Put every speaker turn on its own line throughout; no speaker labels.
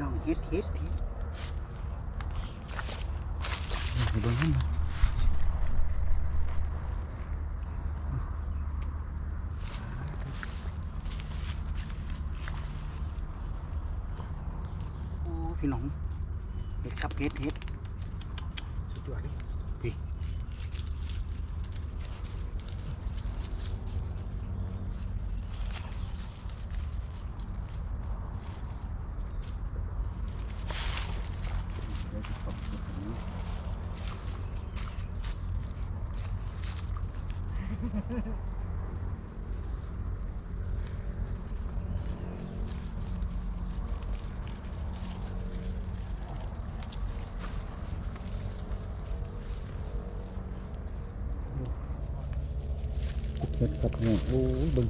ฮ็ดเฮ็ดเฮ็ดให้เบิ่งให้มาโอ้พี่น้องเฮ็ดครับเฮ็ดเฮ็ดสุดยอดเลยพี่เดี๋ยวจะตกตรงนี้ เฮ็ดครับเนี่ยโอ้ยเบึง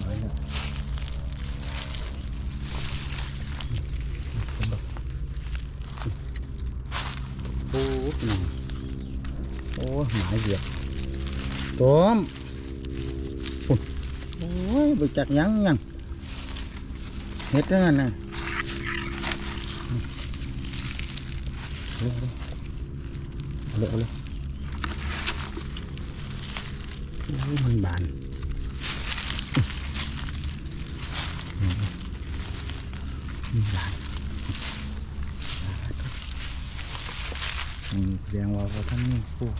มาแล้วโอ้ยนี่โอ้ยห เลี้ยงหยังเฮ็ดจังนั้นน่ะเอาเลยเอาเลยเอาเลยโอ้ยมันบานมันบานแสดงว่าพอท่านนี่ปลูก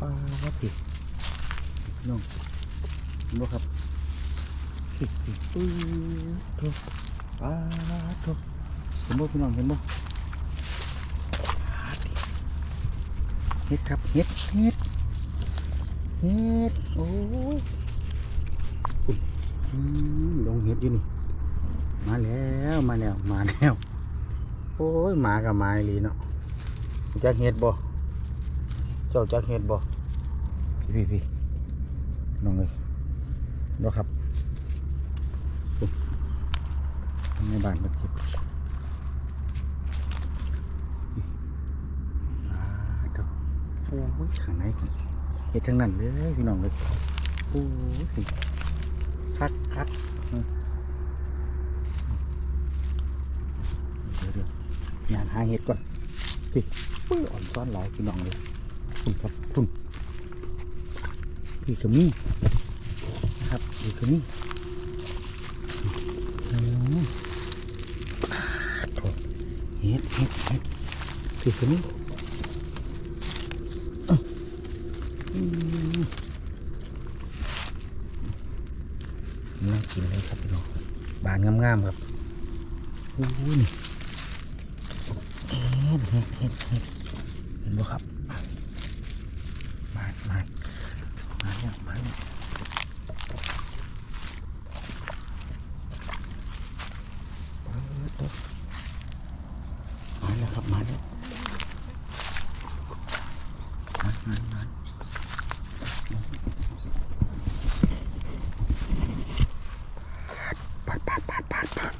ปลาว่าผิดน้องเห็นบ่ครับผิดผิดปื้อทุกปลาทุกเห็นบ่พี่น้องเห็นบ่ปลาดิเฮ็ดครับเฮ็ดเฮ็ด เฮ็ดโอ้ยอุ๊ยอืมลงเฮ็ดอยู่นี่ มาแล้วมาแล้วมาแล้วโอ้ยหมากับหมาอีหลีเนาะจักเฮ็ดบ่เจ้าจักเฮ็ดบ่พี่พี่พี่น้องเลยบ่ครับอุ๊ยในบ้านมันเจ็บอ่าเด้อโอ้ยข้างในกัน เห็ดทั้งนั้นเลยพี่น้องเลยโอ้ยคักคักเดี๋ยวเดี๋ยวงานหาเห็ดก่อนพี่ปื้ออ่อนซ้อนหลายพี่น้องเลยคุณครับคุณพี่กระมี่นะครับพี่กระมี่อืมโอ้เห็ดเห็ดเห็ดพี่กระมี่ น่ากินเลยครับพี่น้อง บานงามๆครับอู้ยนี่เฮ็ดเฮ็ดเฮ็ดเฮ็ดเห็นบ่ครับมามามาแล้วมาแล้เปิดเด้อมาแล้วครับมาแล้วมามามาปัดปัดปัดปัดปัด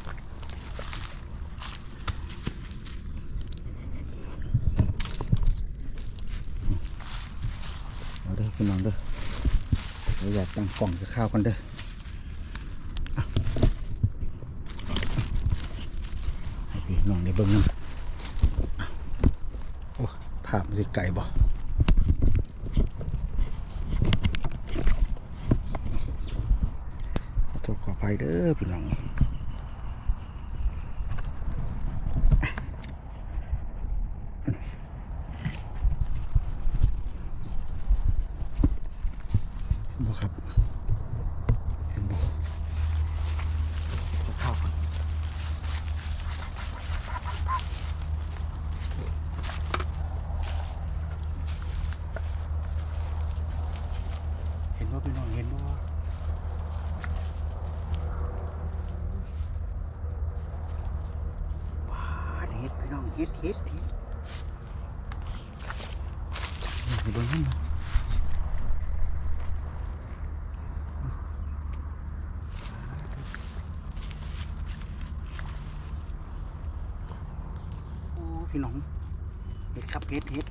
เอาเด้อ พี่น้องเด้อเราอยากตั้งกล่องจะข้าวกันเด้อให้พี่น้องได้เบิ่งนำอะโอ้ภาพมันสิไก่บ่ขอโทษขออภัยเด้อพี่น้องบ่ครับเห็นบ่จะเข้ากันเห็นบ่พี่น้องเห็นบ่ว้าเฮ็ ดพี่น้องเฮ็ดเฮ็ดเฮ็ดไปเบิ่งให้พี่น้องเห็ดครับเห็ดเห็ด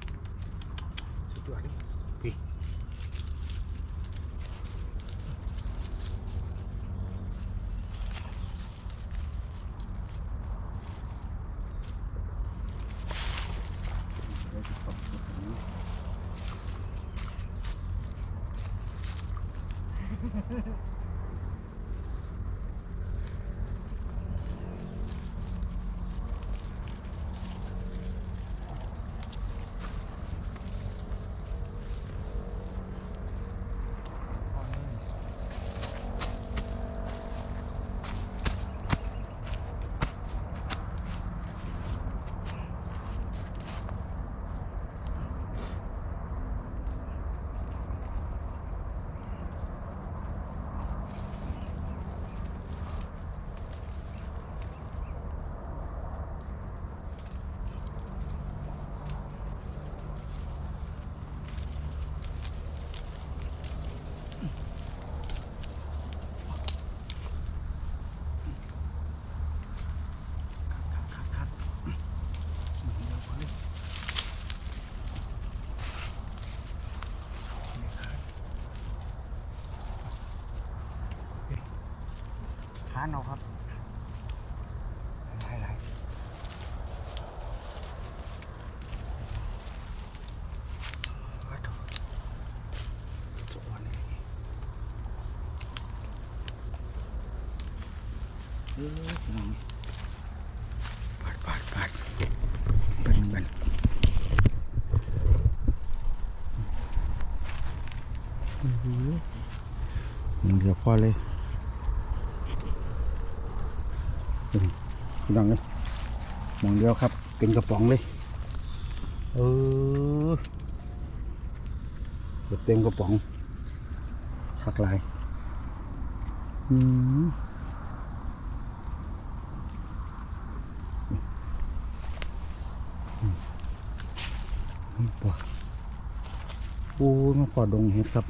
สุดยอดเลยพี่ ทานเอาครับหลายหลายวัดดูสวนนี่เออพี่น้องปาดปาดปาดเป็นเป็นอื้อหือมันเดียวพอเลย พี่น้องเลยมองเดียวครับ เป็นกระป๋องเลยเออเต็มกระป๋องชักลายอืมปวดโอ้มาปอดดงเห็ดครับ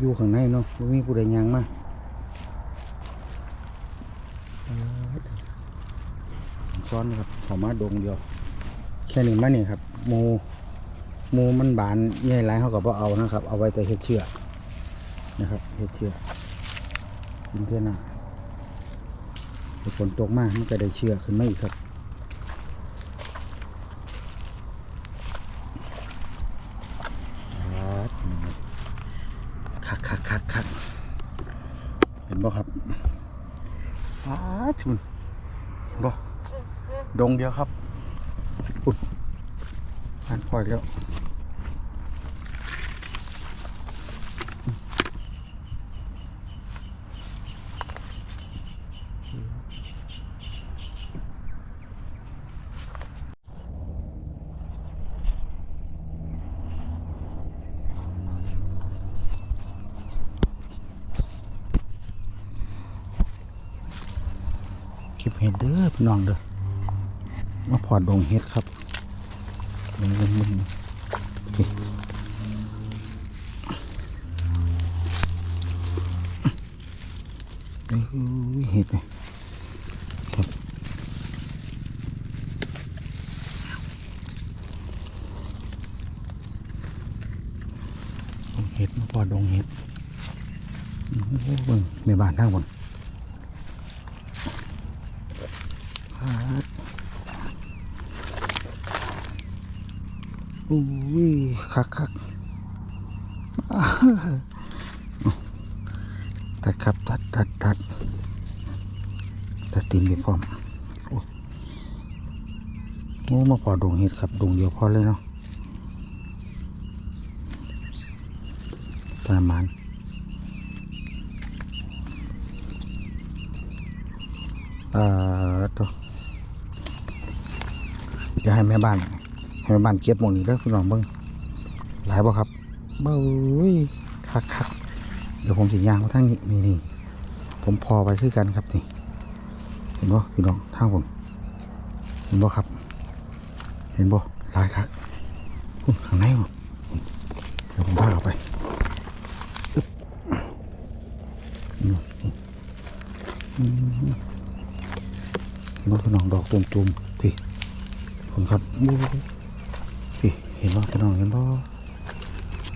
อยู่ข้างในเนาะมีผู้ใดยางมา ซ้อนครับเขามาดงเดียว แค่นี้มานี่ครับมูมูมันบานใหญ่ไรเขาก็บ่เอานะครับ เอาไว้แต่เห็ดเชือกนะครับเห็ดเชือกกินเท่าหน้าฝนตกมากมันก็ได้เชือกขึ้นมาอีกครับคักคักคักคักเห็นบ่ครับอ้าทุน ดงเดียวครับอุ๊ยอ่านพออีกแล้วเก็บเห็ดเด้อพี่น้องเด้อ มาพอดดงเฮ็ดครับมึงมึงมึงโอเคเห็ดเนี่ยครับเห็ดมาพอดงเห็ดโอ้โหเบิ่งแม่บ้านทางบนพาด อุ้ยคักคักตัดครับตัดตัดตัดตัดตีนไปพร้อมโอ้โอ้มาพอดงเห็ดครับดงเดียวพอเลยเนาะประมาณเอ่อตัวเดี๋ยวให้แม่บ้าน ให้บ้านเก็บหมดนี้แล้วพี่น้องเบิ้งหลายบ่ครับเบ้ยคักคักเดี๋ยวผมสิยางมาทางนี้นี่นี่ผมพอไปคือกันครับนี่เห็นบ่พี่น้องทางผมเห็นบ่ครับ เห็นบ่หลายคักอุ๊ยข้างในบ่เดี๋ยวผมพาออกไปอึ๊บอืมอืมเห็นบ่พี่น้องดอกตุ่มๆพี่ผมครับ เห็นบ่พี่น้องเห็นบ่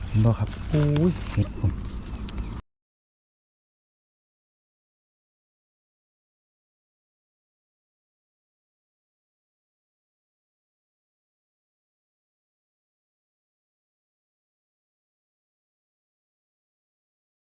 เห็นบ่ครับโอ้ยเห็ดผม